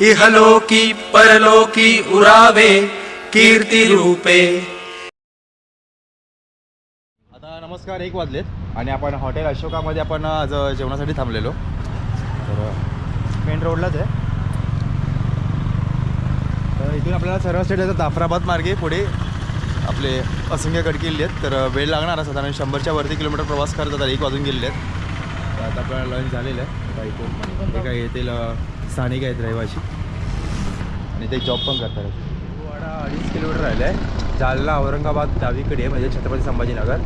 इहलोकी परलोकी उरावे कीर्ती रूपे. आता नमस्कार एक वाजलेत आणि आपण हॉटेल अशोकामध्ये आपण आज जेवणासाठी थांबलेलो. तर मेन रोडलाच आहे. तर इथून आपल्याला सर्व स्टेट आहे जाफराबाद मार्गे पुढे आपले असंख्य गड किल्ले आहेत. तर वेळ लागणार साधारण शंभरच्या वरती किलोमीटर प्रवास करत आता एक वाजून गेलेले आहेत. तर आता आपल्याला लंच झालेलं आहे. आता इथून ते काही येथील स्थानिक आहेत रहिवाशी आणि ते जॉब पण करतात. वाडा अडीच किलोमीटर राहिलं आहे जालना औरंगाबाद डावीकडे आहे, म्हणजे छत्रपती संभाजीनगर.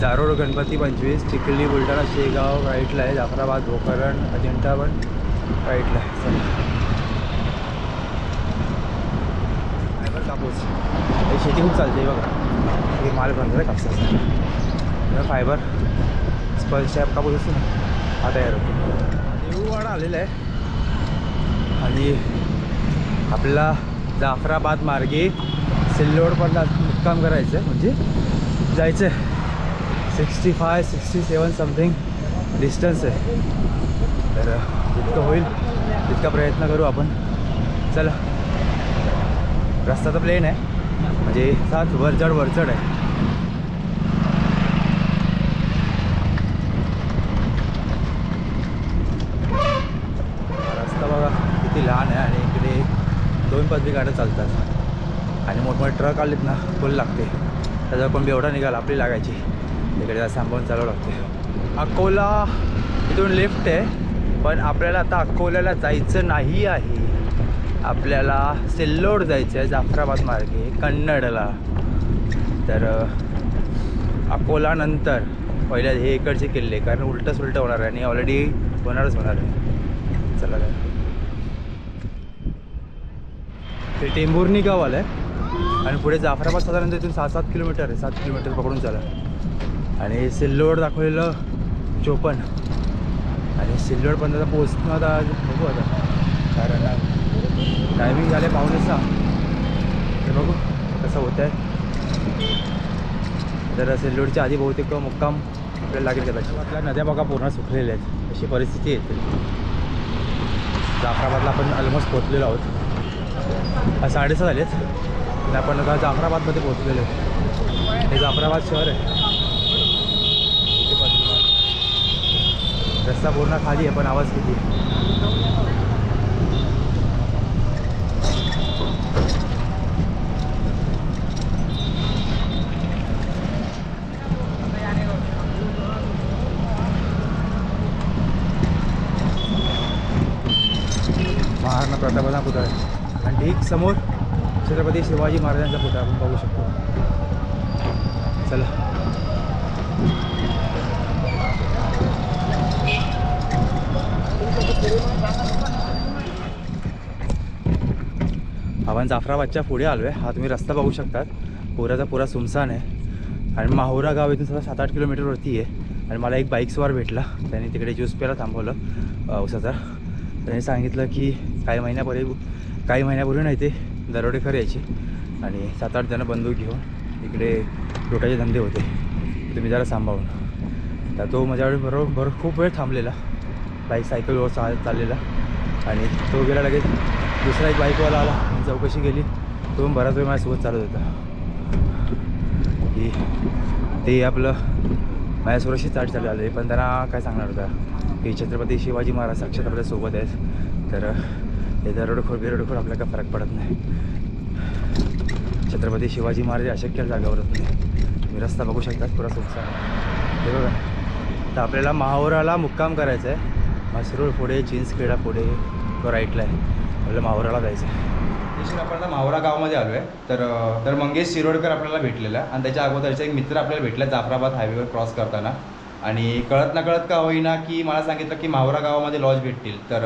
जारोड गणपती पंचवीस चिखली बुलढाणा शेगाव राईटला आहे जाफराबाद भोकरण अजिंठा पण राईटला आहे सर फायबर कापूस. हे शेती खूप चालते बघा. हे माल बनतो आहे कापसाचा. फायबर स्पंज टाईप कापूस असतो ना हा तयार होतो देऊळवाडा आलेला आहे. आणि आपला जाफराबाद मार्गे सिल्लोडपर्यंत मुक्काम करायचं. आहे म्हणजे जायचं. आहे sixty five sixty seven something distance आहे. तर जितकं होईल तितका प्रयत्न करू आपण. चला. रस्ता तर प्लेन आहे. म्हणजे सात वरचढ वरचढ आहे. रस्ता बघा किती लहान आहे आणि दोन पाचवी गाड्या चालतात. आणि मोठमोठे ट्रक आलेत ना फुल लागते. त्याचा पण बेवढा निघाला आपली लागायची. तिकडे सांभाळून चालवं लागते. अकोला इथून लेफ्ट आहे. पण आपल्याला आता अकोल्याला जायचं नाही आहे. आपल्याला सिल्लोड जायचं आहे जाफराबाद मार्गे कन्नडला. तर अकोलानंतर पहिल्या हे इकडचे किल्ले कारण उलटं सुलटं होणार आहे आणि ऑलरेडी होणारच होणार आहे. चला काय ते टेंभुर्णी गाव आलं आहे आणि पुढे जाफराबाद साधारण इथून सहा सात किलोमीटर आहे. सात किलोमीटर पकडून चाला आणि सिल्लोड दाखवलेलं चोपन आणि सिल्लोडपर्यंत आता पोचणं आता बघू आता. कारण टायमिंग झाले पावणे सहा. बघू कसं होत आहे तर सिल्लोडच्या आधी बहुतेक मुक्काम आपल्याला लागेल कदाचित. आपल्या नद्या बघा पूर्ण सुकलेल्या आहेत. अशी परिस्थिती येते. जाफराबादला आपण ऑलमोस्ट पोचलेलो आहोत. साडेसहा झालेत आणि आपण आता जाफराबादमध्ये पोहोचलेलो आहे. हे जाफराबाद शहर आहे. रस्ता पूर्ण खाली आहे पण आवाज किती महाराणा प्रतापाचा पुतळा आहे आणि ठीक समोर छत्रपती शिवाजी महाराजांचा पुतळा आपण बघू शकतो. चला. आपण जाफराबादच्या पुढे आलो आहे हा तुम्ही रस्ता बघू शकतात. पुराचा पुरा सुमसान आहे. आणि माहुरा गाव इथून सुद्धा सात आठ किलोमीटरवरती आहे. आणि मला एक बाईकस्वार भेटला. त्याने तिकडे ज्यूस प्यायला थांबवलं. उसाचा. त्याने सांगितलं की काही महिन्यापूर्वी काही महिन्यापूर्वी नाही ते दरोडेखोर यायचे. आणि सात आठ जणं बंदूक घेऊन इकडे लोटाचे धंदे होते. तुम्ही जरा सांभाळून. तर तो माझ्याकडे बरोबर बरोबर खूप वेळ थांबलेला. बाईक सायकलवर चा चाललेला. आणि तो गेला लगेच. दुसरा एक बाईकवाला आला. आणि चौकशी केली. तो बराच वेळ माझ्यासोबत चालत होता. की ते आपलं माझ्यासोबतशी चाट चालू आले पण त्यांना काय सांगणार होता? की छत्रपती शिवाजी महाराज साक्षात आपल्यासोबत आहेत. तर हे दरोडखोर बिरोडखोर आपल्याला काय फरक पडत नाही. छत्रपती शिवाजी महाराज अशक्य जागावर नाही तुम्ही रस्ता बघू शकतात पुरा सुनसान हे बघा. तर आपल्याला माहोराला मुक्काम करायचं आहे मसरूळ पुढे चिंचखेडा पुढे तो राईटला आहे. आपल्याला माहोराला जायचं आहे आपण आता मावळा गावामध्ये आलो आहे तर तर मंगेश शिरोडकर आपल्याला भेटलेला आणि त्याच्या अगोदरचा एक मित्र आपल्याला भेटला जाफराबाद हायवेवर क्रॉस करताना. आणि कळत ना कळत का होईना की मला सांगितलं की मावरा गावामध्ये लॉज भेटतील. तर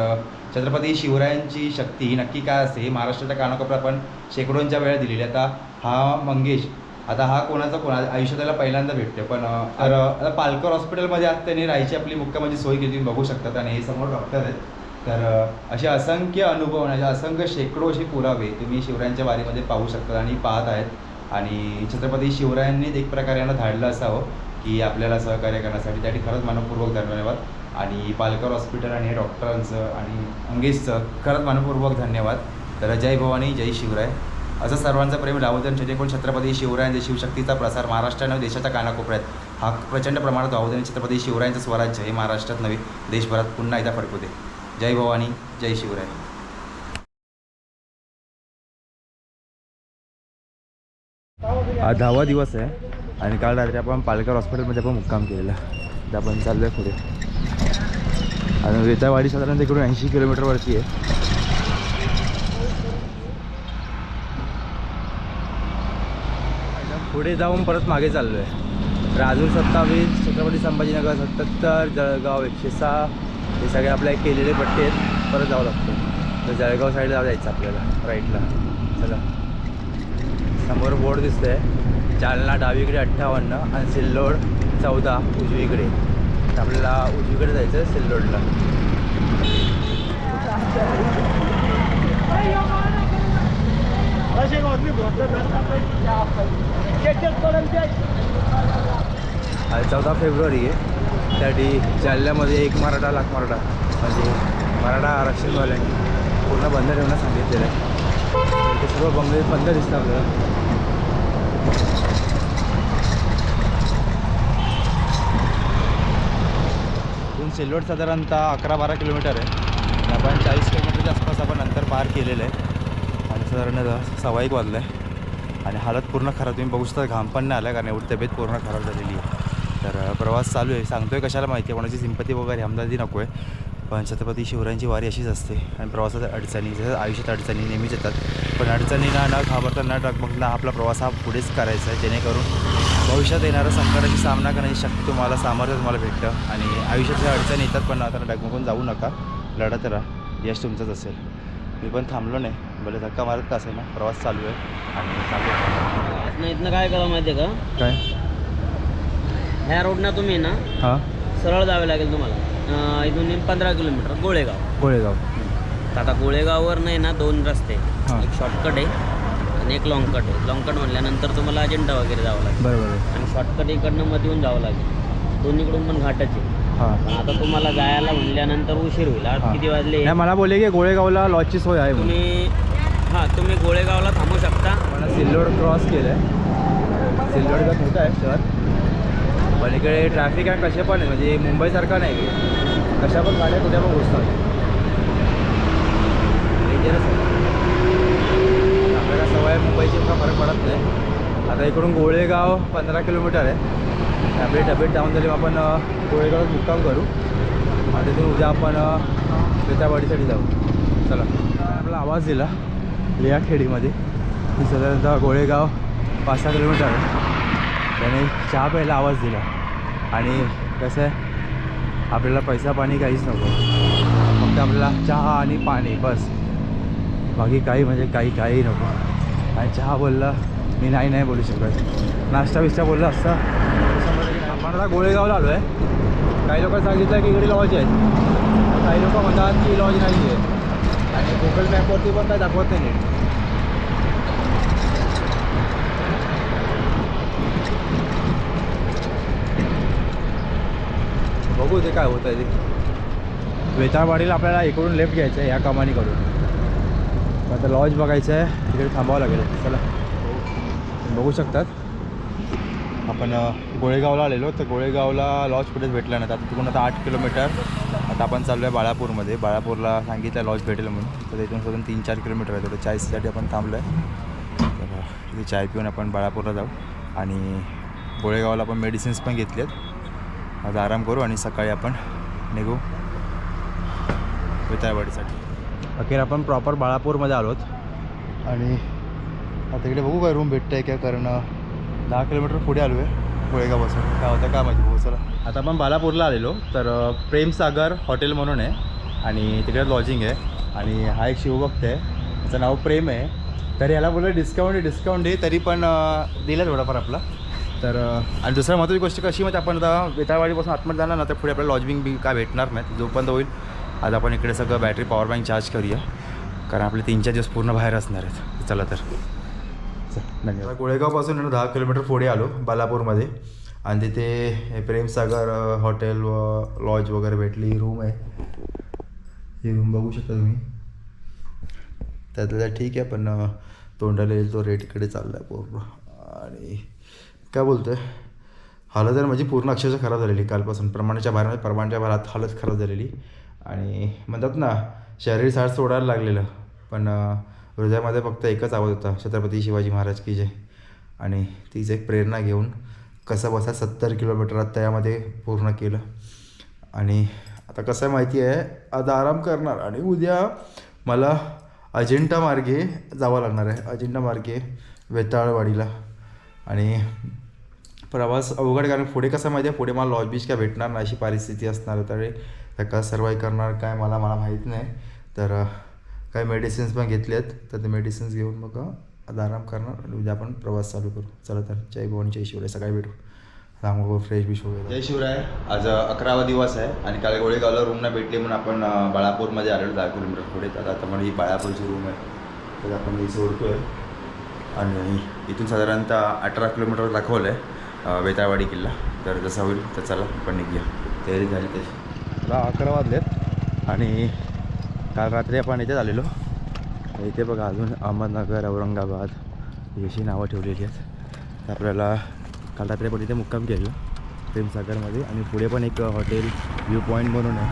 छत्रपती शिवरायांची शक्ती ही नक्की काय असते हे महाराष्ट्राच्या कानाकोपऱ्यात आपण शेकडोंच्या वेळा दिलेली आहे. आता हा मंगेश आता हा कोणाचा कोणा? आयुष्यात त्याला पहिल्यांदा भेटतो पण तर आता पालकर हॉस्पिटलमध्ये आज त्यांनी राहायची आपली मुख्य म्हणजे सोय केली. तुम्ही बघू शकतात आणि हे समोर डॉक्टर आहेत. तर असे असंख्य अनुभव आणि असंख्य शेकडो असे पुरावे तुम्ही शिवरायांच्या वारीमध्ये पाहू शकता आणि पाहत आहेत. आणि छत्रपती शिवरायांनीच एक प्रकारे यांना धाडलं असावं. की आपल्याला सहकार्य करण्यासाठी. त्यासाठी खरंच मनपूर्वक धन्यवाद. आणि पालकर हॉस्पिटल आणि डॉक्टरांचं आणि अंगेशचं खरंच मनपूर्वक धन्यवाद. तर जय भवानी जय शिवराय. असं सर्वांचं प्रेम लावून जेणेकरून छत्रपती शिवरायांचे शिवशक्तीचा प्रसार महाराष्ट्रानं देशाच्या कानाकोपऱ्यात. हा प्रचंड प्रमाणात वाहू छत्रपती शिवरायांचं स्वराज्य हे महाराष्ट्रात नव्हे देशभरात पुन्हा एकदा फडकू दे जय भवानी जय शिवराय. हा दहावा दिवस आहे. आणि काल रात्री आपण पालकर हॉस्पिटलमध्ये आपण मुक्काम केलेला. तर आपण चाललो आहे पुढे. आणि वेतावाडी साधारण तिकडून ऐंशी किलोमीटरवरती आहे. पुढे जाऊन परत मागे चाललो आहे राजूर सत्तावीस छत्रपती संभाजीनगर सत्याहत्तर जळगाव एकशे सहा. हे सगळे आपल्या केलेले पट्टे आहेत. परत जावं लागतं. तर जळगाव साईडला जायचं आपल्याला राईटला चला. समोर बोर्ड दिसतंय. जालना डावीकडे अठ्ठावन्न आणि सिल्लोड चौदा उजवीकडे. आपल्याला उजवीकडे जायचं आहे सिल्लोडला चौदा फेब्रुवारी आहे. त्यासाठी जालन्यामध्ये एक मराठा लाख मराठा. म्हणजे मराठा आरक्षणवाल्यांनी पूर्ण बंद ठेवण्यास सांगितलेलं आहे. ते सर्व बंगले बंद दिसतं आपल्याला. इथून सिल्लोड साधारणतः अकरा बारा किलोमीटर आहे. आपण चाळीस किलोमीटरच्या आसपास आपण अंतर पार केलेलं आहे. आणि साधारण सव्वा एक वाजलं आहे आणि हालत पूर्ण खराब तुम्ही बघू शकता घाम पण नाही आला कारण एवढी तब्येत पूर्ण खराब झालेली आहे. तर प्रवास चालू आहे. सांगतो आहे कशाला माहिती आहे? कोणाची सिंपती वगैरे अमदाजी नको आहे पण छत्रपती शिवरायांची वारी अशीच असते. आणि प्रवासात अडचणी जसं आयुष्यात अडचणी नेहमीच येतात. पण अडचणींना न घाबरता न डगमगता आपला प्रवास हा पुढेच करायचा आहे. जेणेकरून भविष्यात येणाऱ्या संकटाची सामना करण्याची शक्ती तुम्हाला सामर्थ्य तुम्हाला भेटतं. आणि आयुष्यातल्या अडचणी येतात पण आता डगमगून जाऊ नका. लढत राहा. यश तुमचंच असेल. मी पण थांबलो नाही. भले धक्का मारत का असेल ना प्रवास चालू आहे. आणि इथनं काय करा माहिती आहे का? काय? ह्या रोडनं तुम्ही ना हां. सरळ जावे लागेल तुम्हाला. अं, इथून पंधरा किलोमीटर गोळेगाव. कोळेगाव तर आता गोळेगाववर नाही ना दोन रस्ते. हां. एक शॉर्टकट आहे आणि एक लॉंग कट आहे. लॉंग कट म्हणल्यानंतर तुम्हाला अजेंडा वगैरे जावं लागेल. बरोबर आहे. आणि शॉर्टकट इकडनं मध्ये येऊन जावं लागेल. दोन्हीकडून पण घाटच आहे. हां. पण आता तुम्हाला जायला म्हणल्यानंतर उशीर होईल. आज हां. किती वाजले? नाही मला बोलले की गोळेगावला लॉजची सोय आहे म्हणून. तुम्ही हां तुम्ही गोळेगावला थांबू शकता. मला सिल्लोड क्रॉस केलं आहे सिल्लोड का मोठं आहे शहर पण इकडे ट्रॅफिक आहे कसे पण आहे म्हणजे मुंबईसारखा नाही. इकडे कशा पण गाड्या कुठे पण घुसतात. डेंजरस आहे. आपल्याला सवय मुंबईची इतका फरक पडत नाही. आता इकडून गोळेगाव पंधरा किलोमीटर आहे. आपली तब्येत डाऊन झाली आपण गोळेगाव गोळेगावात मुक्काम करू आणि तिथून उद्या आपण अ, जाऊ. चला. आपला आवाज दिला लियाखेडीमध्ये. खेडीमध्ये साधारणतः गोळेगाव पाच सहा किलोमीटर आहे. त्याने चहा प्यायला आवाज दिला. आणि कसं आहे आपल्याला पैसा पाणी काहीच नको. फक्त आपल्याला चहा आणि पाणी बस. बाकी काही म्हणजे काही काही नको. आणि चहा बोलला मी नाही नाही बोलू शकत. नाश्ता बिस्टा बोलला असता आपण आता गोळेगावला आलो आहे. काही लोक सांगितलं की इकडे लॉज आहेत. काही लोक म्हणतात की लॉज नाही आहे आणि गुगल मॅपवरती पण काय दाखवत नाही नीट बघू ते काय होत आहे ते. वेताळवाडीला आपल्याला इकडून लेफ्ट घ्यायचं आहे या कमानीकडून आता लॉज बघायचं आहे तिकडे थांबावं लागेल. चला. बघू शकतात. आपण गोळेगावला आलेलो तर गोळेगावला लॉज कुठेच भेटला नाही. आता तिकडून आता आठ किलोमीटर. आता आपण चाललो आहे बाळापूरमध्ये. बाळापूरला सांगितलं लॉज भेटेल म्हणून. तर इथून सोडून तीन चार किलोमीटर आहे. तर चायसाठी आपण थांबलो आहे तर इथे चाय पिऊन आपण बाळापूरला जाऊ. आणि गोळेगावला आपण मेडिसिन्स पण घेतले आहेत आज आराम करू आणि सकाळी आपण निघू विताळवाडीसाठी. अखेर आपण प्रॉपर बाळापूरमध्ये आलोत. आणि आता इकडे बघू काय रूम भेटतं आहे काय कारण दहा किलोमीटर पुढे आलो आहे गोळेगावपासून. काय होतं काय माहिती भाऊ चला. आता आपण बालापूरला आलेलो तर प्रेमसागर हॉटेल म्हणून आहे आणि तिकडे लॉजिंग आहे. आणि हा एक शिवभक्त आहे. त्याचं नाव प्रेम आहे. तर याला बोललं डिस्काउंट डिस्काउंट आहे तरी पण दिलं थोडंफार आपला. तर आणि दुसऱ्या महत्त्वाची गोष्ट कशी म्हणजे आपण आता वेताळवाडीपासून आतमध्ये जाणार ना तर पुढे आपल्याला लॉजिंग बी काय भेटणार नाही. जोपर्यंत होईल आज आपण इकडे सगळं बॅटरी पॉवर बँक चार्ज करूया. कारण आपले तीन चार दिवस पूर्ण बाहेर असणार आहेत. चला तर. धन्यवाद. गोळेगावपासून दहा किलोमीटर पुढे आलो बालापूरमध्ये. आणि तिथे प्रेमसागर हॉटेल व लॉज वगैरे भेटली. रूम आहे. ही रूम बघू शकता तुम्ही. त्यातलं ठीक आहे पण तोंडाला येईल तो रेट इकडे चालला आहे पूर्ण. आणि काय बोलतो आहे हालत आहे म्हणजे पूर्ण अक्षरशः खराब झालेली कालपासून. प्रमाणाच्या बाहेर प्रमाणाच्या बाहेर हालत खराब झालेली. आणि म्हणतात ना शरीर साठ सोडायला लागलेलं. पण हृदयामध्ये फक्त एकच आवाज होता छत्रपती शिवाजी महाराज की जय. आणि तीच एक प्रेरणा घेऊन कसं बसा सत्तर किलोमीटर त्यामध्ये पूर्ण केलं. आणि आता कसं आहे माहिती आहे आता आराम करणार आणि उद्या मला अजिंठा मार्गे जावं लागणार आहे. अजिंठा मार्गे वेताळवाडीला. आणि प्रवास अवघड आहे, कारण पुढे कसं माहिती आहे? पुढे मला लॉज बीच काय भेटणार नाही अशी परिस्थिती असणार आहे. त्यावेळी त्या का सर्वाईव्ह करणार काय मला मला माहीत नाही. तर काही मेडिसिन्स पण घेतले आहेत. तर ते मेडिसिन्स घेऊन मग आता आराम करणार आणि उद्या आपण प्रवास चालू करू. चला तर जय भवानी जय शिवराय. सकाळी भेटू. रांगोळ फ्रेश बिश वगैरे. जय शिवराय. आज अकरावा दिवस आहे आणि काल गोळेगावला रूम नाही भेटली म्हणून आपण बाळापूरमध्ये आलेलो दहा किलोमीटर पुढे तर आता म्हणजे ही बाळापूरची रूम आहे. तर आपण ही आहे आणि इथून साधारणतः अठरा किलोमीटर दाखवलं आहे वेताळवाडी किल्ला. तर जसा होईल तर चला आपण निघूया. तयारी झाली तशी. मला अकरा वाजलेत. आणि काल रात्री आपण इथेच आलेलो. इथे बघा अजून अहमदनगर औरंगाबाद ही अशी नावं ठेवलेली आहेत. तर आपल्याला काल रात्री आपण इथे मुक्काम केलेला प्रेमसागरमध्ये. आणि पुढे पण एक हॉटेल व्ह्यू पॉईंट म्हणून आहे.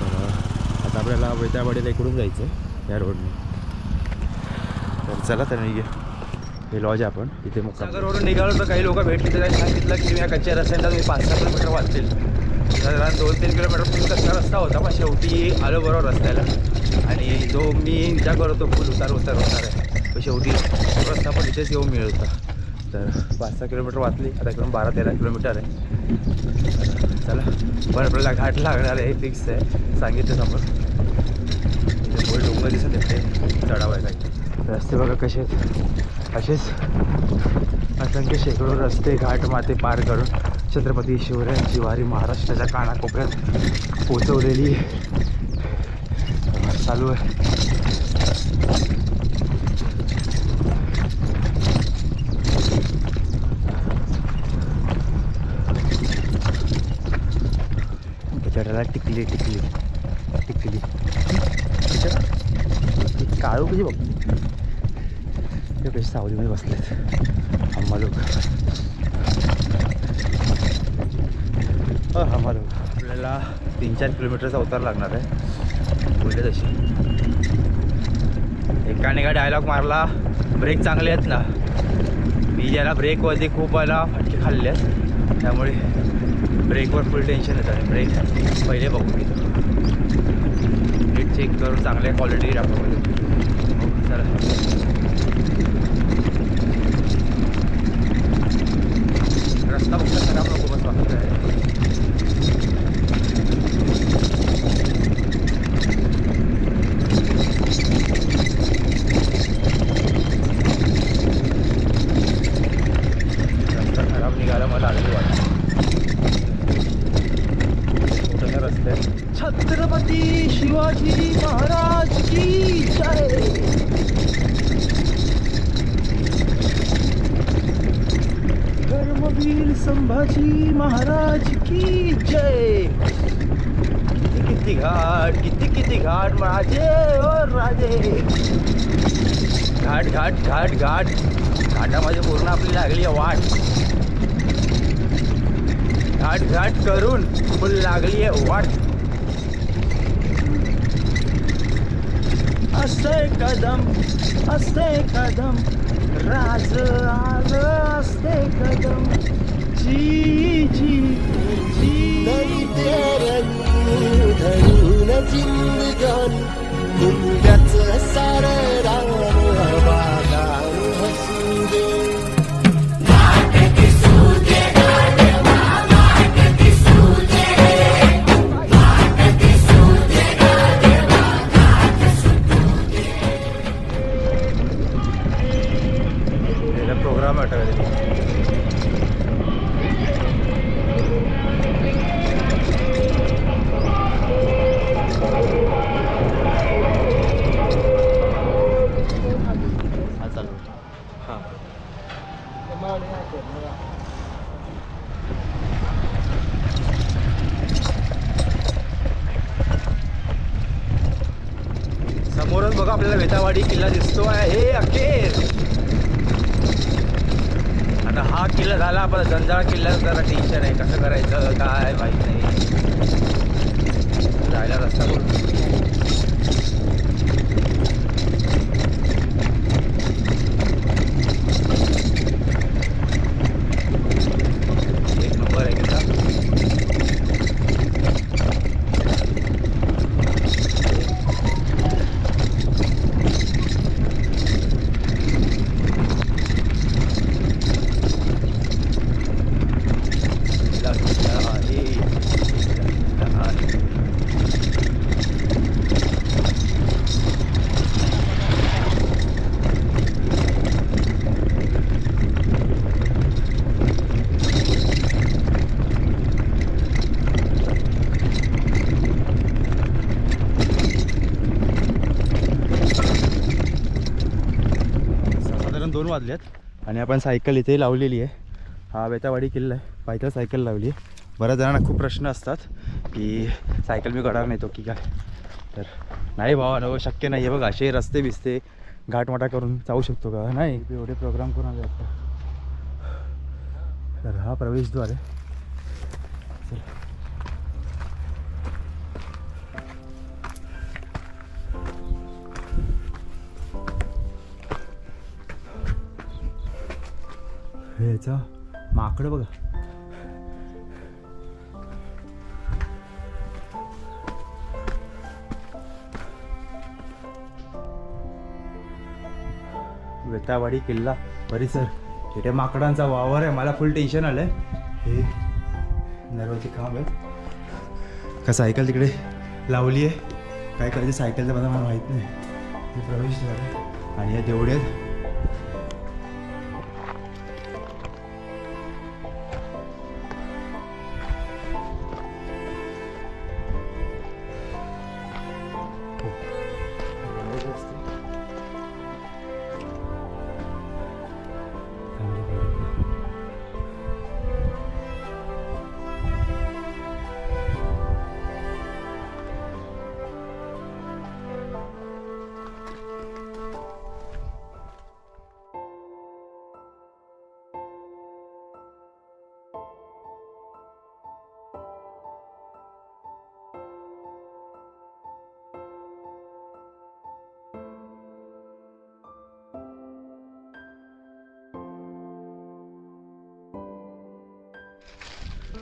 तर आता आपल्याला वेताळवाडीला इकडून जायचं आहे या रोडने. तर चला तर निघे हे लॉज आहे आपण. तिथे मग सागरवरून निघालो तर काही लोक भेटले तर सांगितलं की या कच्च्या रस्त्याला मी पाच सहा किलोमीटर वाचतील. साधारण दोन तीन किलोमीटर फुल कच्चा रस्ता होता पण शेवटी आलो बरोबर रस्त्याला. आणि जो मी विचार करतो फुल उतार उतार होणार आहे. पण शेवटी रस्ता पण इथेच येऊन मिळत. होता तर पाच सहा किलोमीटर वाचली. आता एकदम बारा तेरा किलोमीटर आहे. चला पण आपल्याला घाट लागणार आहे फिक्स आहे. सांगितलं समोर. इथे पुढे डोंगर दिसत येते चढाव आहे काही. रस्ते बघा कसे आहेत. असेच असंख्य शेकडो रस्ते घाट माते पार करून छत्रपती शिवरायांची वारी महाराष्ट्राच्या कानाकोपऱ्यात पोचवलेली चालू आहे त्याच्याला टिकली टिकली टिकली काळू कशी बघ सावलीमध्ये बसलेत. अम्मा लोक. अम्मा लोक. आपल्याला तीन चार किलोमीटरचा अवतार लागणार आहे. बोलले तशी एकाने का डायलॉग मारला? ब्रेक चांगले आहेत ना. मी ज्याला ब्रेकवरती खूप वेळा फटके खाल्ले आहेत. त्यामुळे ब्रेकवर फुल टेन्शन येतं आणि ब्रेक पहिले बघून घेतो. नीट चेक करून चांगल्या क्वालिटी दाखवतो हो, चला. रस्ता खराब नको बस रस्ता खराब निघाला मला आलेली वाटतं. रस्ते. छत्रपती शिवाजी महाराज की जय वीर संभाजी महाराज की जय। किती किती घाट किती किती घाट राजे और राजे। घाट घाट घाट घाट. घाटामध्ये पूर्ण आपली लागली आहे वाट. घाट घाट करून फुल लागली आहे वाट. असते कदम असते कदम. राज आग असते कदम. जी जी जी. धरून जिंदगानी मुंग्याचं सार राम बागान हसू दे वाजले आणि आपण सायकल इथे लावलेली आहे. हा बेतावाडी किल्ला आहे. पायथ्या सायकल लावली आहे. बऱ्याच जणांना खूप प्रश्न असतात की सायकल मी गडार नेतो की काय. तर नाही भावा न शक्य नाही आहे बघ. असे रस्ते बिस्ते घाटमाटा करून जाऊ शकतो का? नाही एवढे प्रोग्राम करून आले आता. तर हा प्रवेशद्वार आहे. याचा माकडं बघा. वेतावाडी किल्ला. परिसर तिथे माकडांचा वावर आहे. मला फुल टेन्शन आलंय. हे नरवाचे काम आहे. का सायकल तिकडे लावली आहे काय करायचं? सायकलचं मला मला माहीत नाही. प्रवेश झाला. आणि या देवड्यात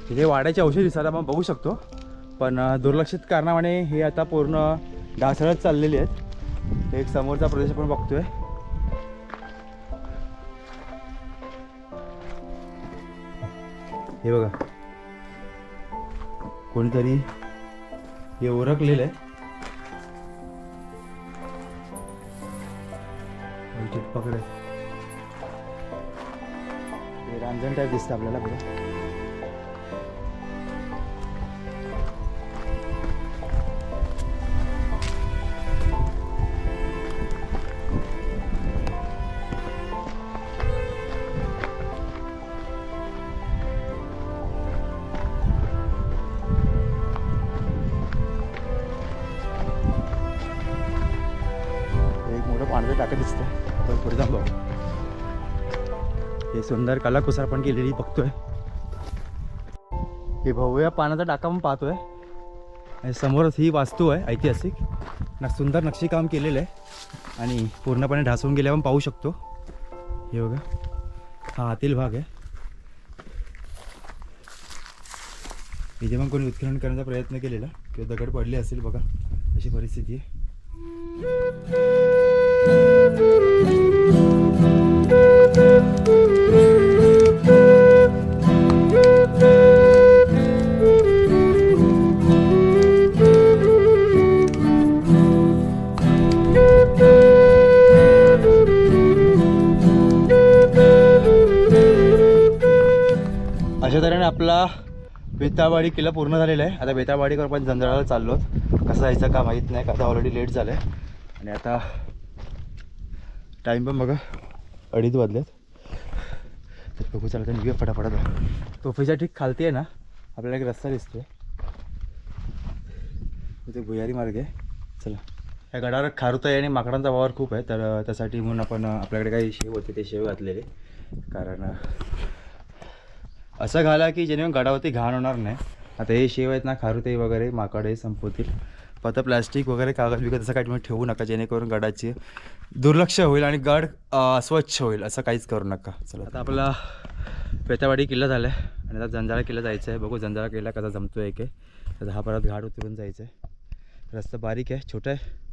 तिथे वाड्याचे औषध दिसतात आपण बघू शकतो. पण दुर्लक्षित कारणामुळे हे आता पूर्ण ढासळत चाललेली आहेत. एक समोरचा प्रदेश आपण बघतोय. हे बघा. कोणीतरी हे ओरखलेलं आहे. पकडे हे रांजण टाईप दिसतं आपल्याला बघा सुंदर कलाकुसर पण केलेली बघतोय. हे भव्य पाण्याचा टाका पण पाहतोय. आणि समोरच ही वास्तू आहे ऐतिहासिक. ना सुंदर नक्षीकाम केलेलं आहे. आणि पूर्णपणे ढासून गेले आपण पाहू शकतो. हे बघा हा आतील भाग आहे. इथे पण कोणी उत्खनन करण्याचा प्रयत्न केलेला. किंवा दगड पडले असेल बघा अशी परिस्थिती आहे. आपला बेतावाडी किल्ला पूर्ण झालेला आहे. आता बेतावाडीवर पण जंजाळाला चाललो कसं जायचं का माहीत नाही का आता ऑलरेडी लेट झालं आहे आणि आता टाईम पण बघा अडीच वाजलेत. तर बघू चला तर निघूया फटाफट तोफीच्या ठीक खालती आहे ना आपल्याला एक रस्ता दिसतोय. इथे भुयारी मार्ग आहे. चला. या गडावर आहे आणि माकडांचा वावर खूप आहे. तर त्यासाठी म्हणून आपण आपल्याकडे काही शेव होते ते शेव घातलेले. कारण असं घाला की जेणेकरून गडावरती घाण होणार नाही. आता हे शेव आहेत ना खारुते वगैरे माकडे संपवतील. पण आता प्लॅस्टिक वगैरे कागद विकत असं काही तुम्ही ठेवू नका जेणेकरून गडाची दुर्लक्ष होईल आणि गड स्वच्छ अस्वच्छ होईल असं काहीच करू नका. चला आता आपला पेतावाडी किल्ला झाला आहे आणि आता जंजाळा किल्ला जायचं आहे बघू जंजाळा किल्ला कसा जमतो आहे की तर हा परत घाट उतरून जायचं आहे रस्ता बारीक आहे छोटा आहे.